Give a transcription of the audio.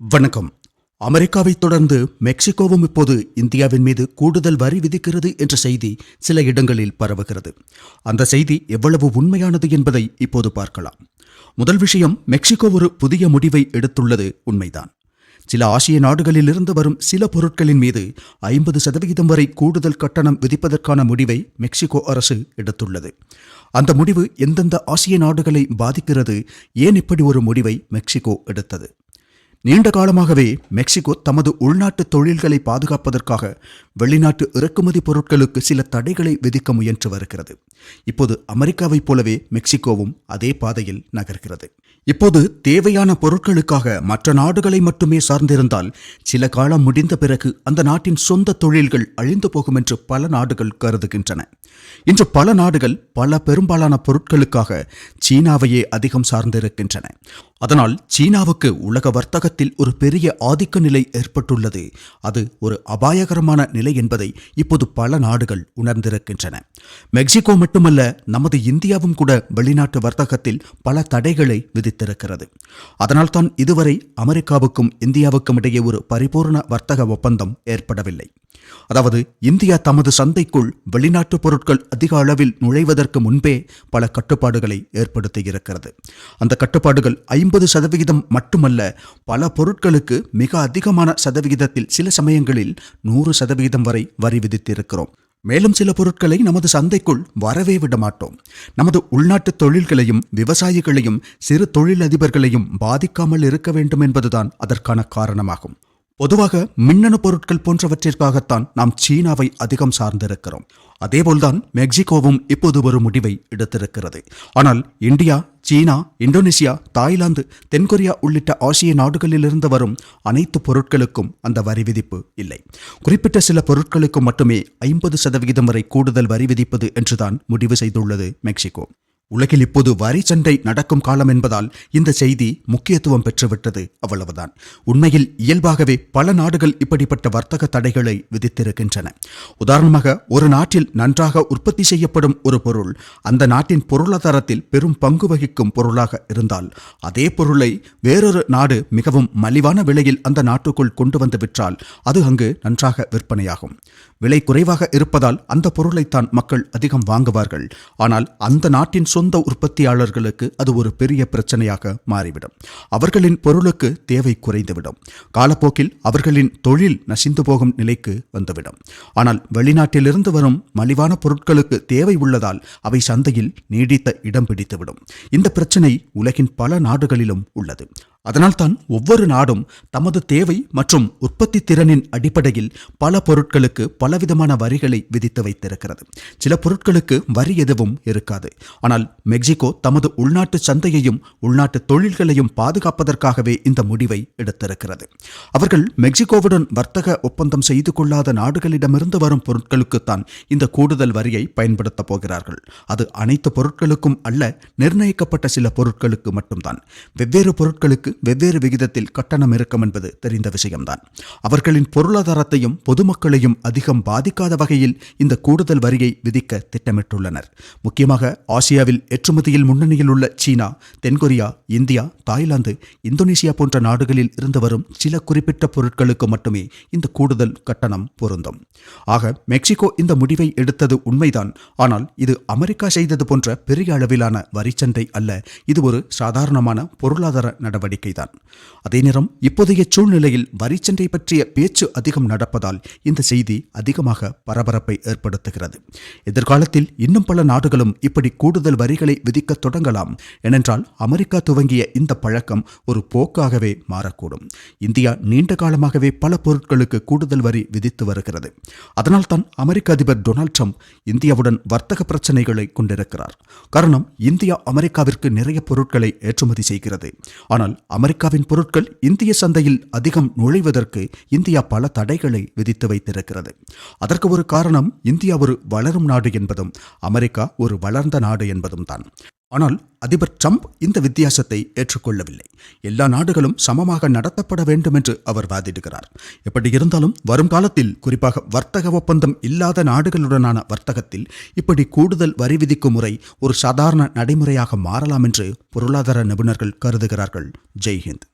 வணக்கம். அமெரிக்காவை தொடர்ந்து மெக்சிகோவும் இப்போது இந்தியாவின் மீது கூடுதல் வரி விதிக்கிறது என்ற செய்தி சில இடங்களில் பரவுகிறது. அந்த செய்தி எவ்வளவு உண்மையானது என்பதை இப்போது பார்க்கலாம். முதல் விஷயம் மெக்சிகோ ஒரு புதிய முடிவை எடுத்துள்ளது உண்மைதான். சில ஆசிய நாடுகளிலிருந்து வரும் சில பொருட்களின் மீது ஐம்பது சதவிகிதம் வரை கூடுதல் கட்டணம் விதிப்பதற்கான முடிவை மெக்சிகோ அரசு எடுத்துள்ளது. அந்த முடிவு எந்தெந்த ஆசிய நாடுகளை பாதிக்கிறது ஏன் இப்படி ஒரு முடிவை மெக்சிகோ எடுத்தது? நீண்ட காலமாகவே மெக்சிகோ தமது உள்நாட்டு தொழில்களை பாதுகாப்பதற்காக வெளிநாட்டு இறக்குமதி பொருட்களுக்கு சில தடைகளை விதிக்க முயன்று வருகிறது. இப்போது அமெரிக்காவைப் போலவே மெக்சிகோவும் அதே பாதையில் நகர்கிறது. இப்போது தேவையான பொருட்களுக்காக மற்ற நாடுகளை மட்டுமே சார்ந்திருந்தால் சில காலம் முடிந்த பிறகு அந்த நாட்டின் சொந்த தொழில்கள் அழிந்து போகும் என்று பல நாடுகள் கருதுகின்றன. இன்று பல நாடுகள் பல பெரும்பாலான பொருட்களுக்காக சீனாவையே அதிகம் சார்ந்திருக்கின்றன. அதனால் சீனாவுக்கு உலக வர்த்தகத்தில் ஒரு பெரிய ஆதிக்க நிலை ஏற்பட்டுள்ளது. அது ஒரு அபாயகரமான நிலை என்பதை இப்போது பல நாடுகள் உணர்ந்திருக்கின்றன. மெக்சிகோ மட்டுமல்ல நமது இந்தியாவும் கூட வெளிநாட்டு வர்த்தகத்தில் பல தடைகளை விதித்திருக்கிறது. அதனால்தான் இதுவரை அமெரிக்காவுக்கும் இந்தியாவுக்கும் இடையே ஒரு பரிபூர்ண வர்த்தக ஒப்பந்தம் ஏற்படவில்லை. அதாவது இந்தியா தமது சந்தைக்குள் வெளிநாட்டு பொருட்கள் அதிக அளவில் நுழைவதற்கு முன்பே பல கட்டுப்பாடுகளை ஏற்படுத்தியிருக்கிறது. அந்த கட்டுப்பாடுகள் ஐம்பது சதவிகிதம் மட்டுமல்ல பல பொருட்களுக்கு மிக அதிகமான சதவிகிதத்தில் சில சமயங்களில் நூறு சதவிகிதம் வரை வரி விதித்திருக்கிறோம். மேலும் சில பொருட்களை நமது சந்தைக்குள் வரவே விட மாட்டோம். நமது உள்நாட்டு தொழில்களையும் விவசாயிகளையும் சிறு தொழிலதிபர்களையும் பாதிக்காமல் இருக்க வேண்டும் என்பதுதான் அதற்கான காரணமாகும். பொதுவாக மின்னணு பொருட்கள் போன்றவற்றிற்காகத்தான் நாம் சீனாவை அதிகம் சார்ந்திருக்கிறோம். அதேபோல்தான் மெக்சிகோவும் இப்போது ஒரு முடிவை எடுத்திருக்கிறது. ஆனால் இந்தியா சீனா இந்தோனேசியா தாய்லாந்து தென்கொரியா உள்ளிட்ட ஆசிய நாடுகளிலிருந்து வரும் அனைத்து பொருட்களுக்கும் அந்த வரி விதிப்பு இல்லை. குறிப்பிட்ட சில பொருட்களுக்கு மட்டுமே ஐம்பது சதவிகிதம் வரை கூடுதல் வரி விதிப்பது என்றுதான் முடிவு செய்துள்ளது மெக்சிகோ. உலகில் இப்போது வரி சண்டை நடக்கும் காலம் என்பதால் இந்த செய்தி முக்கியத்துவம் பெற்றுவிட்டது அவ்வளவுதான். உண்மையில் இயல்பாகவே பல நாடுகள் இப்படிப்பட்ட வர்த்தக தடைகளை விதித்திருக்கின்றன. உதாரணமாக ஒரு நாட்டில் நன்றாக உற்பத்தி செய்யப்படும் ஒரு பொருள் அந்த நாட்டின் பொருளாதாரத்தில் பெரும் பங்கு வகிக்கும் பொருளாக இருந்தால் அதே பொருளை வேறொரு நாடு மிகவும் மலிவான விலையில் அந்த நாட்டுக்குள் கொண்டு வந்து விற்றால் அது அங்கு நன்றாக விற்பனையாகும். விலை குறைவாக இருப்பதால் அந்த பொருளைத்தான் மக்கள் அதிகம் வாங்குவார்கள். ஆனால் அந்த நாட்டின் சொந்த உற்பத்தியாளர்களுக்கு அது ஒரு பெரிய பிரச்சனையாக மாறிவிடும். அவர்களின் பொருளுக்கு தேவை குறைந்துவிடும். காலப்போக்கில் அவர்களின் தொழில் நசிந்து போகும் நிலைக்கு வந்துவிடும். ஆனால் வெளிநாட்டிலிருந்து வரும் மலிவான பொருட்களுக்கு தேவை உள்ளதால் அவை சந்தையில் நீடித்த இடம் பிடித்துவிடும். இந்த பிரச்சனை உலகின் பல நாடுகளிலும் உள்ளது. அதனால்தான் ஒவ்வொரு நாடும் தமது தேவை மற்றும் உற்பத்தி திறனின் அடிப்படையில் பல பொருட்களுக்கு பலவிதமான வரிகளை விதித்து வைத்திருக்கிறது. சில பொருட்களுக்கு வரி எதுவும் இருக்காது. ஆனால் மெக்சிகோ தமது உள்நாட்டு சந்தையையும் உள்நாட்டு தொழில்களையும் பாதுகாப்பதற்காகவே இந்த முடிவை எடுத்திருக்கிறது. அவர்கள் மெக்சிகோவுடன் வர்த்தக ஒப்பந்தம் செய்து கொள்ளாத நாடுகளிடமிருந்து வரும் பொருட்களுக்குத்தான் இந்த கூடுதல் வரியை பயன்படுத்தப் போகிறார்கள். அது அனைத்து பொருட்களுக்கும் அல்ல நிர்ணயிக்கப்பட்ட சில பொருட்களுக்கு மட்டும்தான். வெவ்வேறு பொருட்களுக்கு வெவ்வேறு விகிதத்தில் கட்டணம் இருக்கும் என்பது தெரிந்த விஷயம்தான். அவர்களின் பொருளாதாரத்தையும் பொதுமக்களையும் அதிகம் பாதிக்காத வகையில் இந்த கூடுதல் வரியை விதிக்க திட்டமிட்டுள்ளனர். முக்கியமாக ஆசியாவில் ஏற்றுமதியில் முன்னணியில் உள்ள சீனா தென்கொரியா இந்தியா தாய்லாந்து இந்தோனேசியா போன்ற நாடுகளில் இருந்து வரும் சில குறிப்பிட்ட பொருட்களுக்கு மட்டுமே இந்த கூடுதல் கட்டணம் பொருந்தும். ஆக மெக்சிகோ இந்த முடிவை எடுத்தது உண்மைதான். ஆனால் இது அமெரிக்கா செய்தது போன்ற பெரிய அளவிலான வரிச்சண்டை அல்ல. இது ஒரு சாதாரணமான பொருளாதார நடவடிக்கை. நடவடிக்கைதான் அதே நேரம் இப்போதைய சூழ்நிலையில் வரிச்சண்டை பற்றிய பேச்சு அதிகம் நடப்பதால் இந்த செய்தி அதிகமாக பரபரப்பை ஏற்படுத்துகிறது. எதிர்காலத்தில் இன்னும் பல நாடுகளும் இப்படி கூடுதல் வரிகளை விதிக்க தொடங்கலாம். ஏனென்றால் அமெரிக்கா துவங்கிய இந்த பழக்கம் ஒரு போக்காகவே மாறக்கூடும். இந்தியா நீண்ட காலமாகவே பல பொருட்களுக்கு கூடுதல் வரி விதித்து வருகிறது. அதனால்தான் அமெரிக்க அதிபர் டொனால்ட் ட்ரம்ப் இந்தியாவுடன் வர்த்தக பிரச்சனைகளை கொண்டிருக்கிறார். காரணம் இந்தியா அமெரிக்காவிற்கு நிறைய பொருட்களை ஏற்றுமதி செய்கிறது. ஆனால் அமெரிக்காவின் பொருட்கள் இந்திய சந்தையில் அதிகம் நுழைவதற்கு இந்தியா பல தடைகளை விதித்து வைத்திருக்கிறது. அதற்கு ஒரு காரணம் இந்தியா ஒரு வளரும் நாடு என்பதும் அமெரிக்கா ஒரு வளர்ந்த நாடு என்பதும் தான் ஆனால் அதிபர் ட்ரம்ப் இந்த வித்தியாசத்தை ஏற்றுக்கொள்ளவில்லை. எல்லா நாடுகளும் சமமாக நடத்தப்பட வேண்டும் என்று அவர் வாதிடுகிறார். எப்படி இருந்தாலும் வரும் காலத்தில் குறிப்பாக வர்த்தக ஒப்பந்தம் இல்லாத நாடுகளுடனான வர்த்தகத்தில் இப்படி கூடுதல் வரி விதிக்கும் முறை ஒரு சாதாரண நடைமுறையாக மாறலாம் என்று பொருளாதார நிபுணர்கள் கருதுகிறார்கள். ஜெய்ஹிந்த்.